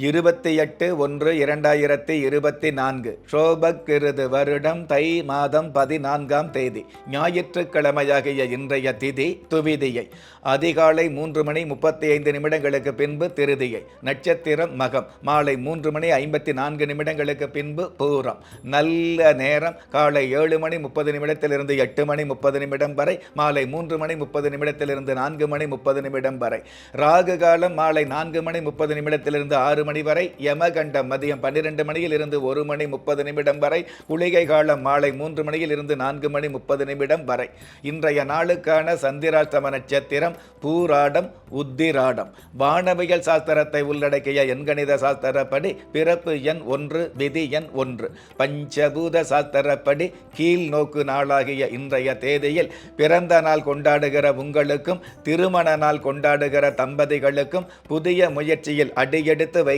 இருபத்தி எட்டு ஒன்று இரண்டாயிரத்தி இருபத்தி நான்கு. ஷோபக்கிருது வருடம் தை மாதம் பதினான்காம் தேதி. ஞாயிற்றுக்கிழமையாகிய இன்றைய திதி துவிதியை. அதிகாலை மூன்று மணி முப்பத்தி ஐந்து நிமிடங்களுக்கு பின்பு திருதியை. நட்சத்திரம் மகம். மாலை மூன்று மணி ஐம்பத்தி நான்கு நிமிடங்களுக்கு பின்பு பூரம். நல்ல நேரம். காலை ஏழு மணி முப்பது நிமிடத்திலிருந்து எட்டு மணி முப்பது நிமிடம் வரை. மாலை மூன்று மணி முப்பது நிமிடத்திலிருந்து நான்கு மணி முப்பது நிமிடம் வரை. ராகு காலம் மாலை நான்கு மணி முப்பது நிமிடத்திலிருந்து ஆறு மணி வரை யமகண்டம் மதியம் பன்னிரெண்டு மணியில் இருந்து ஒரு மணி முப்பது நிமிடம் வரை குளிகை காலம் மாலை மூன்று மணியில் இருந்து நான்கு மணி முப்பது நிமிடம் வரை. இன்றைய நாளுக்கான சந்திராஷ்டம நட்சத்திரம் பூராடம் உத்திராடம். வானவியல் சாஸ்திரத்தை உள்ளடக்கிய எண்கணித சாஸ்திரப்படி பிறப்பு எண் ஒன்று விதி எண் ஒன்று. பஞ்சபூத சாஸ்திரப்படி கீழ் நோக்கு நாளாகிய இன்றைய தேதியில் பிறந்த நாள் கொண்டாடுகிற உங்களுக்கும் திருமண நாள் கொண்டாடுகிற தம்பதிகளுக்கும் புதிய முயற்சியில் அடியெடுத்து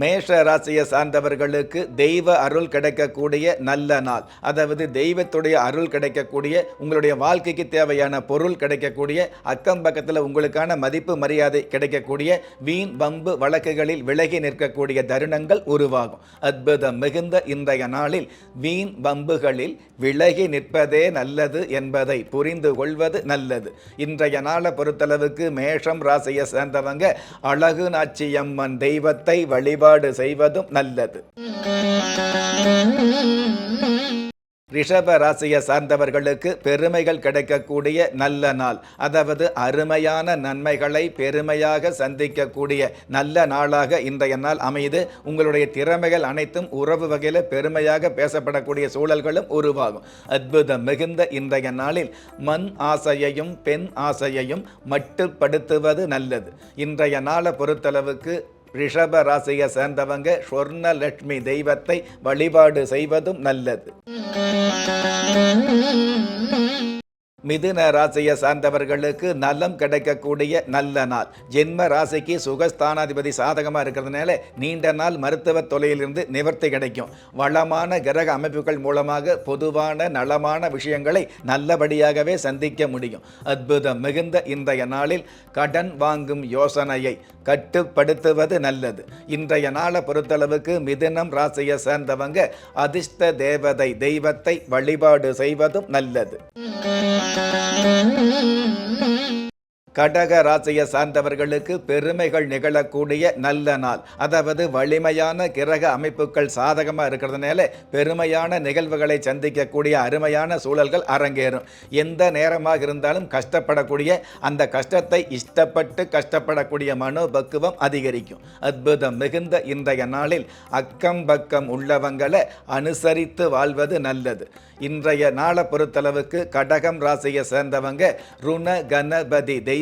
மேஷ ராசியை சார்ந்தவர்களுக்கு தெய்வ அருள் கிடைக்கக்கூடிய நல்ல நாள். அதாவது தெய்வத்துடைய அருள் கிடைக்கக்கூடிய உங்களுடைய வாழ்க்கைக்கு தேவையான பொருள் கிடைக்கக்கூடிய அக்கம் பக்கத்தில் உங்களுக்கான மதிப்பு மரியாதை கிடைக்கக்கூடிய வீண் வம்பு வழக்குகளில் விலகி நிற்கக்கூடிய தருணங்கள் உருவாகும். அற்புதம் மிகுந்த இன்றைய நாளில் வீண் வம்புகளில் விலகி நிற்பதே நல்லது என்பதை புரிந்து கொள்வது நல்லது. இன்றைய நாளை பொறுத்தளவுக்கு மேஷம் ராசியை சேர்ந்தவங்க அழகு நாச்சியம்மன் தெய்வத்தை வழிபாடு செய்வதும் நல்லது. ரிஷப ராசியை சார்ந்தவர்களுக்கு பெருமைகள் கிடைக்கக்கூடிய நல்ல நாள். அதாவது அருமையான நன்மைகளை பெருமையாக சந்திக்கக்கூடிய நல்ல நாளாக இன்றைய நாள் அமைது உங்களுடைய திறமைகள் அனைத்தும் உறவு வகையில் பெருமையாக பேசப்படக்கூடிய சூழல்களும் உருவாகும். அற்புதம் மிகுந்த இன்றைய நாளில் மண் ஆசையையும் பெண் ஆசையையும் மட்டுப்படுத்துவது நல்லது. இன்றைய நாளை பொறுத்தளவுக்கு ரிஷப ராசியை சேர்ந்தவங்க ஸ்வர்ணலட்சுமி தெய்வத்தை வழிபாடு செய்வதும் நல்லது. மிதுன ராசியை சார்ந்தவர்களுக்கு நலம் கிடைக்கக்கூடிய நல்ல நாள். ஜென்ம ராசிக்கு சுகஸ்தானாதிபதி சாதகமாக இருக்கிறதுனால நீண்ட நாள் மருத்துவ தொலையிலிருந்து நிவர்த்தி கிடைக்கும். வளமான கிரக அமைப்புகள் மூலமாக பொதுவான நலமான விஷயங்களை நல்லபடியாகவே சந்திக்க முடியும். அற்புதம் மிகுந்த இன்றைய நாளில் கடன் வாங்கும் யோசனையை கட்டுப்படுத்துவது நல்லது. இன்றைய நாளை பொறுத்தளவுக்கு மிதுனம் ராசியை சேர்ந்தவங்க அதிர்ஷ்ட தேவதை தெய்வத்தை வழிபாடு செய்வதும் நல்லது. Thank you. கடக ராசியை சார்ந்தவர்களுக்கு பெருமைகள் நிகழக்கூடிய நல்ல நாள். அதாவது வலிமையான கிரக அமைப்புகள் சாதகமாக இருக்கிறதுனால பெருமையான நிகழ்வுகளை சந்திக்கக்கூடிய அருமையான சூழல்கள் அரங்கேறும். எந்த நேரமாக இருந்தாலும் கஷ்டப்படக்கூடிய அந்த கஷ்டத்தை இஷ்டப்பட்டு கஷ்டப்படக்கூடிய மனோபக்குவம் அதிகரிக்கும். அற்புதம் மிகுந்த இன்றைய நாளில் அக்கம் பக்கம் உள்ளவங்களை அனுசரித்து வாழ்வது நல்லது. இன்றைய நாளை பொறுத்தளவுக்கு கடகம் ராசியை சேர்ந்தவங்க ருண கணபதி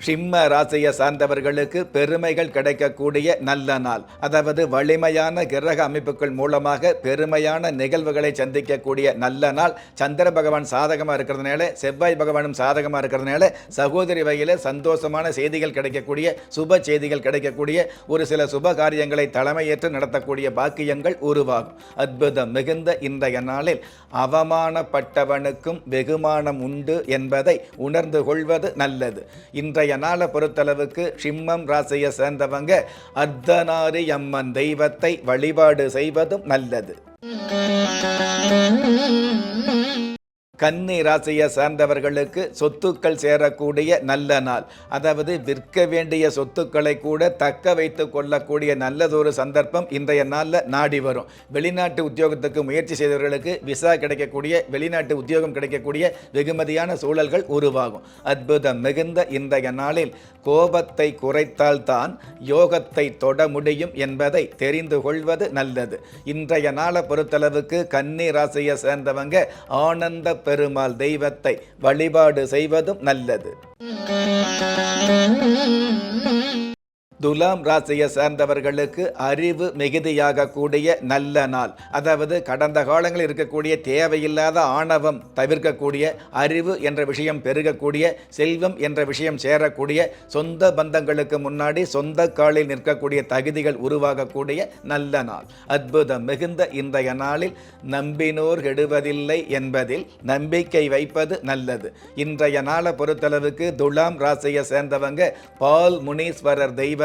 சிம்ம ராசியை சார்ந்தவர்களுக்கு பெருமைகள் கிடைக்கக்கூடிய நல்ல நாள். அதாவது வலிமையான கிரக அமைப்புகள் மூலமாக பெருமையான நிகழ்வுகளை சந்திக்கக்கூடிய நல்ல நாள். சந்திர பகவான் சாதகமாக இருக்கிறதுனால செவ்வாய் பகவானும் சாதகமாக இருக்கிறதுனால சகோதரி வகையில் சந்தோஷமான செய்திகள் கிடைக்கக்கூடிய சுப செய்திகள் கிடைக்கக்கூடிய ஒரு சில சுப காரியங்களை தலைமையேற்று நடத்தக்கூடிய பாக்கியங்கள் உருவாகும். அற்புதம் மிகுந்த இன்றைய நாளில் அவமானப்பட்டவனுக்கும் வெகுமானம் உண்டு என்பதை உணர்ந்து கொள்வது நல்லது. இன்றைய நாளை பொறுத்தளவுக்கு சிம்மம் ராசியை சேர்ந்தவங்க அர்த்தநாரி அம்மன் தெய்வத்தை வழிபாடு செய்வதும் நல்லது. கன்னி ராசியை சார்ந்தவர்களுக்கு சொத்துக்கள் சேரக்கூடிய நல்ல நாள். அதாவது விற்க வேண்டிய சொத்துக்களை கூட தக்க வைத்து கொள்ளக்கூடிய நல்லதொரு சந்தர்ப்பம் இன்றைய நாளில் நாடி வரும். வெளிநாட்டு உத்தியோகத்துக்கு முயற்சி செய்தவர்களுக்கு விசா கிடைக்கக்கூடிய வெளிநாட்டு உத்தியோகம் கிடைக்கக்கூடிய வெகுமதியான சூழல்கள் உருவாகும். அற்புதம் மிகுந்த இன்றைய நாளில் கோபத்தை குறைத்தால்தான் யோகத்தை தொட முடியும் என்பதை தெரிந்து கொள்வது நல்லது. இன்றைய நாளை பொறுத்தளவுக்கு கன்னி ராசியை சேர்ந்தவங்க ஆனந்த பெருமாள் தெய்வத்தை வழிபாடு செய்வதும் நல்லது. துலாம் ராசியை சேர்ந்தவர்களுக்கு அறிவு மிகுதியாக கூடிய நல்ல நாள். அதாவது கடந்த காலங்களில் இருக்கக்கூடிய தேவையில்லாத ஆணவம் தவிர்க்கக்கூடிய அறிவு என்ற விஷயம் பெருகக்கூடிய செல்வம் என்ற விஷயம் சேரக்கூடிய சொந்த பந்தங்களுக்கு முன்னாடி சொந்த காலில் நிற்கக்கூடிய தகுதிகள் உருவாகக்கூடிய நல்ல நாள். அற்புதம் மிகுந்த இன்றைய நாளில் நம்பினோர் கெடுவதில்லை என்பதில் நம்பிக்கை வைப்பது நல்லது. இன்றைய நாளை பொறுத்தளவுக்கு துலாம் ராசியை சேர்ந்தவங்க பால் முனீஸ்வரர் தெய்வ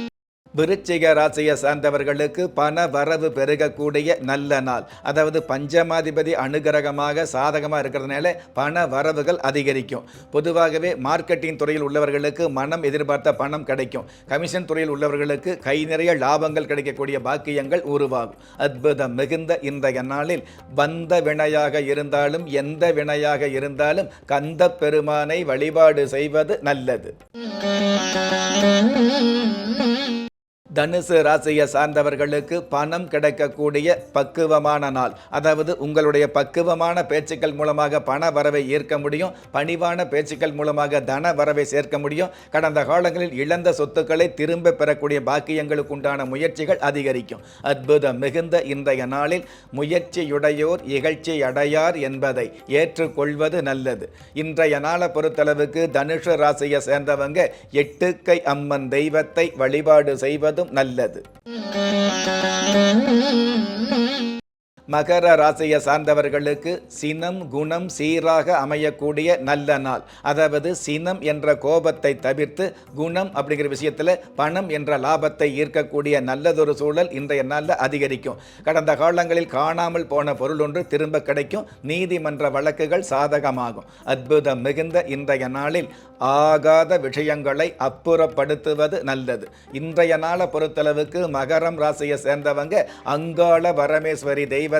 விருச்சிக ராசியை சார்ந்தவர்களுக்கு பண வரவு பெருகக்கூடிய நல்ல நாள். அதாவது பஞ்சமாதிபதி அனுகிரகமாக சாதகமாக இருக்கிறதுனால பண வரவுகள் அதிகரிக்கும். பொதுவாகவே மார்க்கெட்டிங் துறையில் உள்ளவர்களுக்கு மனம் எதிர்பார்த்த பணம் கிடைக்கும். கமிஷன் துறையில் உள்ளவர்களுக்கு கை நிறைய லாபங்கள் கிடைக்கக்கூடிய பாக்கியங்கள் உருவாகும். அற்புதம் மிகுந்த இன்றைய நாளில் வந்த வினையாக இருந்தாலும் எந்த வினையாக இருந்தாலும் கந்த பெருமானை வழிபாடு செய்வது நல்லது. தனுசு ராசியை சார்ந்தவர்களுக்கு பணம் கிடைக்கக்கூடிய பக்குவமான நாள். அதாவது உங்களுடைய பக்குவமான பேச்சுக்கள் மூலமாக பண வரவை ஈர்க்க முடியும். பணிவான பேச்சுக்கள் மூலமாக தன வரவை சேர்க்க முடியும். கடந்த காலங்களில் இழந்த சொத்துக்களை திரும்ப பெறக்கூடிய பாக்கியங்களுக்கு உண்டான முயற்சிகள் அதிகரிக்கும். அற்புதம் மிகுந்த இன்றைய நாளில் முயற்சியுடையோர் இகழ்ச்சி அடையார் என்பதை ஏற்றுக்கொள்வது நல்லது. இன்றைய நாளை பொறுத்தளவுக்கு தனுஷ ராசியை சேர்ந்தவங்க எட்டுக்கை அம்மன் தெய்வத்தை வழிபாடு செய்வது செய்வதும் நல்லது மகர ராசியை சார்ந்தவர்களுக்கு சினம் குணம் சீராக அமையக்கூடிய நல்ல நாள். அதாவது சினம் என்ற கோபத்தை தவிர்த்து குணம் அப்படிங்கிற விஷயத்தில் பணம் என்ற லாபத்தை ஈர்க்கக்கூடிய நல்லதொரு சூழல் இன்றைய நாளில் அதிகரிக்கும். கடந்த காலங்களில் காணாமல் போன பொருள் ஒன்று திரும்ப கிடைக்கும். நீதிமன்ற வழக்குகள் சாதகமாகும். அற்புதம் மிகுந்த இன்றைய நாளில் ஆகாத விஷயங்களை அப்புறப்படுத்துவது நல்லது. இன்றைய நாளை பொறுத்தளவுக்கு மகரம் ராசியை சேர்ந்தவங்க அங்காள பரமேஸ்வரி தெய்வ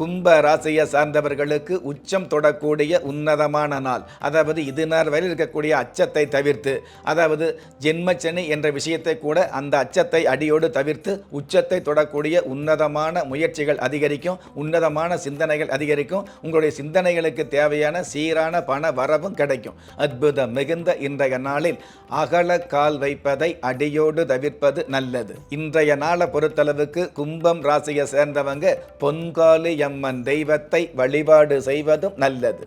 கும்ப ராசியை சார்ந்தவர்களுக்கு உச்சம் தொடக்கூடிய உன்னதமான நாள். அதாவது இது நாள் வரை இருக்கக்கூடிய அச்சத்தை தவிர்த்து அதாவது ஜென்மச்சனி என்ற விஷயத்தை கூட அந்த அச்சத்தை அடியோடு தவிர்த்து உச்சத்தை தொடக்கூடிய உன்னதமான முயற்சிகள் அதிகரிக்கும் உன்னதமான சிந்தனைகள் அதிகரிக்கும் உங்களுடைய சிந்தனைகளுக்கு தேவையான சீரான பண வரவும் கிடைக்கும். அற்புதம் மிகுந்த இன்றைய நாளில் அகல கால் வைப்பதை அடியோடு தவிர்ப்பது நல்லது. இன்றைய நாளை பொறுத்தளவுக்கு கும்பம் ராசியை சேர்ந்தவங்க பொன்காலி மாரியம்மன் தெய்வத்தை வழிபாடு செய்வதும் நல்லது.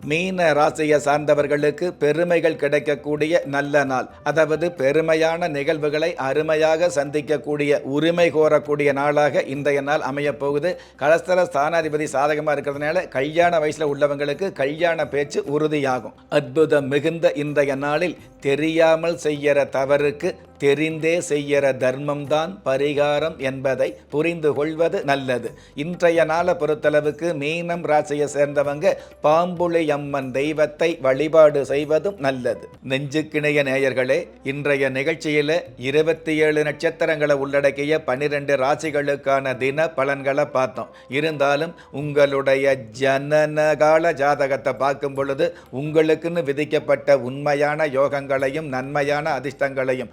மீன ராசியை சார்ந்தவர்களுக்கு பெருமைகள் கிடைக்கக்கூடிய நல்ல நாள். அதாவது பெருமையான நிகழ்வுகளை அருமையாக சந்திக்கக்கூடிய உரிமை கோரக்கூடிய நாளாக இன்றைய நாள் அமையப் போகுது. கலஸ்தர ஸ்தானாதிபதி சாதகமாக இருக்கிறதுனால கல்யாண வயசில் உள்ளவங்களுக்கு கல்யாண பேச்சு உறுதியாகும். அற்புதம் மிகுந்த இன்றைய நாளில் தெரியாமல் செய்யற தவறுக்கு தெரிந்தே செய்கிற தர்மம்தான் பரிகாரம் என்பதை புரிந்து கொள்வது நல்லது. இன்றைய நாளை பொறுத்தளவுக்கு மீனம் ராசியை சேர்ந்தவங்க பாம்புளி அம்மன் தெய்வத்தை வழிபாடு செய்வதும் நல்லது. நெஞ்சுக்கிணைய நேயர்களே இன்றைய நிகழ்ச்சியில் இருபத்தி ஏழு நட்சத்திரங்களை உள்ளடக்கிய பனிரெண்டு ராசிகளுக்கான தின பலன்களை பார்த்தோம். இருந்தாலும் உங்களுடைய ஜனனகால ஜாதகத்தை பார்க்கும் பொழுது உங்களுக்குன்னு விதிக்கப்பட்ட உண்மையான யோகங்களையும் நன்மையான அதிர்ஷ்டங்களையும்